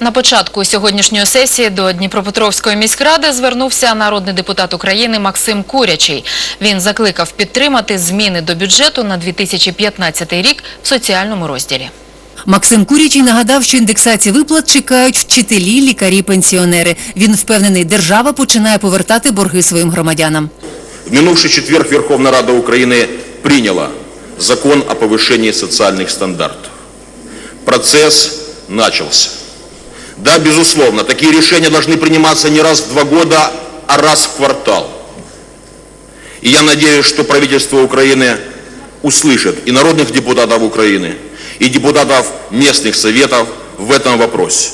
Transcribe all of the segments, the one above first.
На початку сьогоднішньої сесії до Дніпропетровської міськради звернувся народний депутат України Максим Курячий. Він закликав підтримати зміни до бюджету на 2015 рік в соціальному розділі. Максим Курячий нагадав, що індексації виплат чекають вчителі, лікарі, пенсіонери. Він впевнений, держава починає повертати борги своїм громадянам. В минувший четверг Верховная Рада Украины приняла закон о повышении социальных стандартов. Процесс начался. Да, безусловно, такие решения должны приниматься не раз в два года, а раз в квартал. И я надеюсь, что правительство Украины услышит и народных депутатов Украины, и депутатов местных советов в этом вопросе.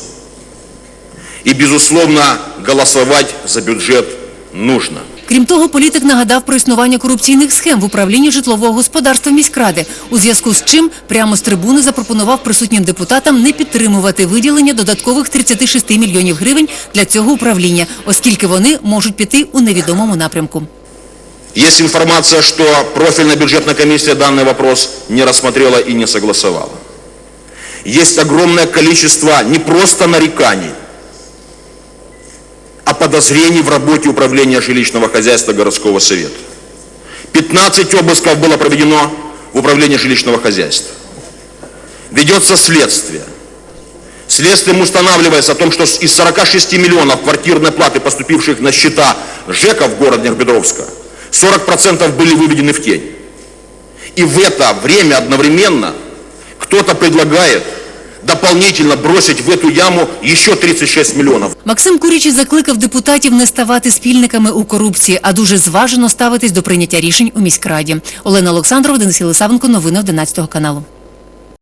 И, безусловно, голосовать за бюджет нужно. Крім того, політик нагадав про існування корупційних схем в управлінні житлового господарства міськради, у зв'язку з чим прямо з трибуни запропонував присутнім депутатам не підтримувати виділення додаткових 36 мільйонів гривень для цього управління, оскільки вони можуть піти у невідомому напрямку. Есть информация, что профильная бюджетная комиссия данный вопрос не рассмотрела и не согласовала. Есть огромное количество не просто нареканий, подозрений в работе управления жилищного хозяйства городского совета. 15 обысков было проведено в управлении жилищного хозяйства. Ведется следствие. Следствием устанавливается о том, что из 46 миллионов квартирной платы, поступивших на счета ЖЭКа в городе Днепропетровска, 40% были выведены в тень. И в это время одновременно кто-то предлагает дополнительно бросить в эту яму еще 36 миллионов. Максим Курячий закликав депутатів не ставати спільниками у корупції, а дуже зважено ставитись до прийняття рішень у міськраді. Олена Олександрова, Денис Єлисавенко, новини 11 каналу.